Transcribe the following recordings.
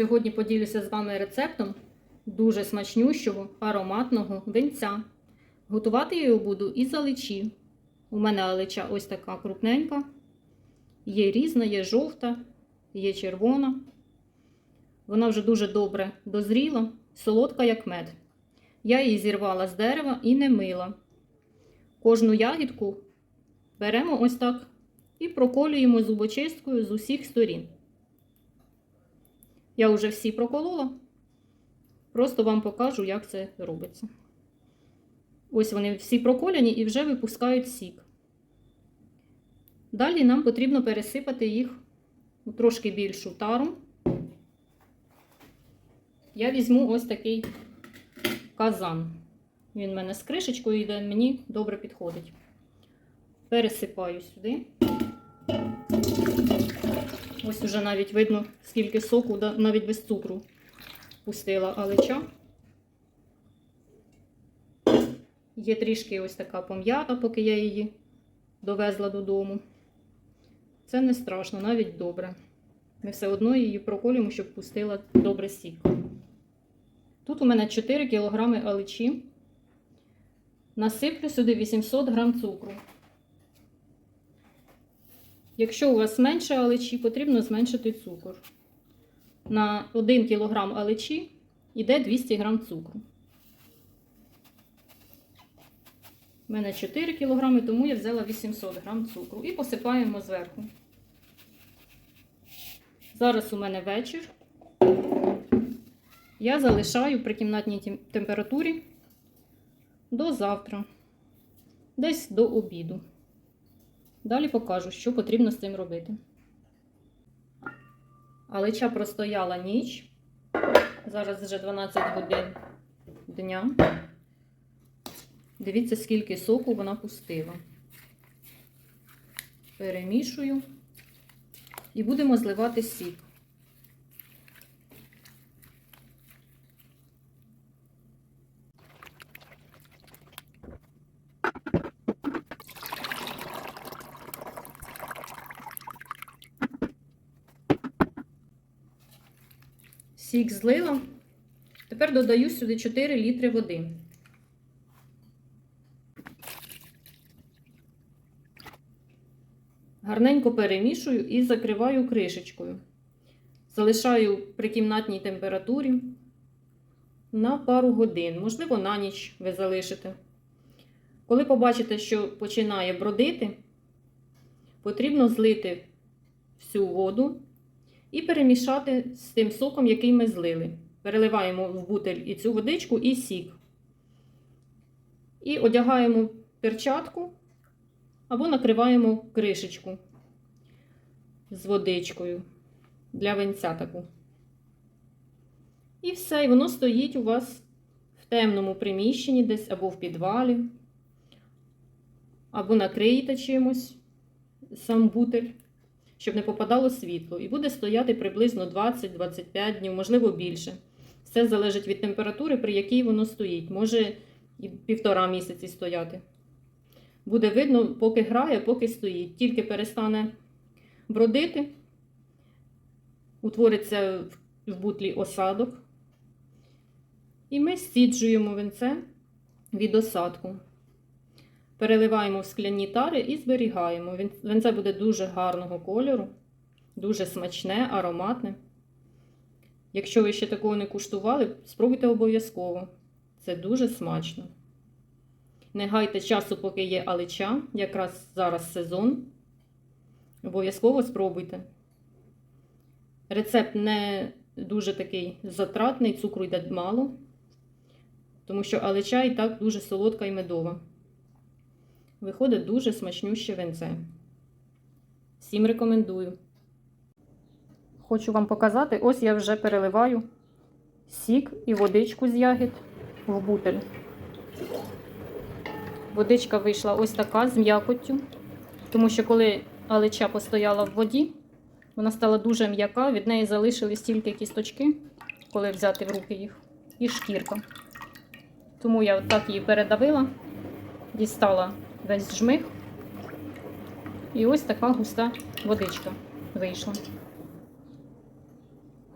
Сьогодні поділюся з вами рецептом дуже смачнющого ароматного винця. Готувати його буду із аличі. У мене алича ось така крупненька. Є різна, є жовта, є червона. Вона вже дуже добре дозріла, солодка, як мед. Я її зірвала з дерева і не мила. Кожну ягідку беремо ось так і проколюємо зубочисткою з усіх сторін. Я вже всі проколола, просто вам покажу, як це робиться. Ось вони всі проколяні і вже випускають сік. Далі нам потрібно пересипати їх у трошки більшу тару. Я візьму ось такий казан. Він в мене з кришечкою йде, мені добре підходить. Пересипаю сюди. Ось уже навіть видно, скільки соку, навіть без цукру пустила алеча. Є трішки ось така пом'ята, поки я її довезла додому. Це не страшно, навіть добре. Ми все одно її проколюємо, щоб пустила добре сік. Тут у мене 4 кг алечі. Насиплю сюди 800 г цукру. Якщо у вас менше алечі, потрібно зменшити цукор. На 1 кг алечі йде 200 г цукру. У мене 4 кг, тому я взяла 800 г цукру і посипаємо зверху. Зараз у мене вечір. Я залишаю при кімнатній температурі до завтра, десь до обіду. Далі покажу, що потрібно з цим робити. Алича простояла ніч. Зараз вже 12 годин дня. Дивіться, скільки соку вона пустила. Перемішую і будемо зливати сік. Сік злила. Тепер додаю сюди 4 літри води. Гарненько перемішую і закриваю кришечкою. Залишаю при кімнатній температурі на пару годин, можливо, на ніч ви залишите. Коли побачите, що починає бродити, потрібно злити всю воду і перемішати з тим соком, який ми злили. Переливаємо в бутель і цю водичку, і сік. І одягаємо перчатку або накриваємо кришечку з водичкою для венця таку. І все, і воно стоїть у вас в темному приміщенні, десь або в підвалі, або накриєте чимось сам бутель щоб не попадало світло. І буде стояти приблизно 20-25 днів, можливо, більше. Все залежить від температури, при якій воно стоїть. Може і півтора місяці стояти. Буде видно, поки грає, поки стоїть. Тільки перестане бродити, утвориться в бутлі осадок. І ми стіджуємо винце від осадку. Переливаємо в скляні тари і зберігаємо. Венце буде дуже гарного кольору, дуже смачне, ароматне. Якщо ви ще такого не куштували, спробуйте обов'язково. Це дуже смачно. Не гайте часу, поки є алича, якраз зараз сезон. Обов'язково спробуйте. Рецепт не дуже такий затратний, цукру йде мало, тому що алича і так дуже солодка і медова. Виходить дуже смачнюще венце. Всім рекомендую. Хочу вам показати, ось я вже переливаю сік і водичку з ягід в бутель. Водичка вийшла ось така з м'якоттю, тому що коли алеча постояла в воді, вона стала дуже м'яка, від неї залишились тільки кісточки, коли взяти в руки їх, і шкірка. Тому я так її передавила, дістала весь жмих. І ось така густа водичка вийшла.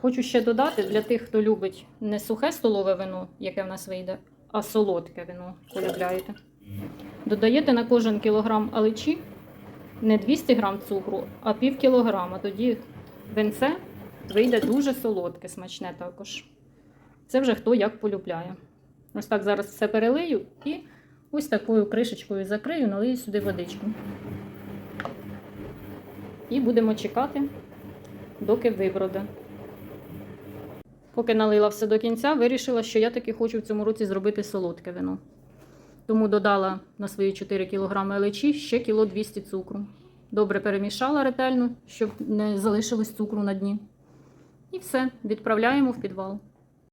Хочу ще додати для тих, хто любить не сухе столове вино, яке в нас вийде, а солодке вино полюбляєте. Додаєте на кожен кілограм аличі не 200 грам цукру, а пів кілограма. Тоді винце вийде дуже солодке, смачне також. Це вже хто як полюбляє. Ось так зараз все перелию і ось такою кришечкою закрию, налию сюди водичку. І будемо чекати, доки виброде. Поки налила все до кінця, вирішила, що я таки хочу в цьому році зробити солодке вино. Тому додала на свої 4 кг лечі ще кіло 200 цукру. Добре перемішала ретельно, щоб не залишилось цукру на дні. І все, відправляємо в підвал.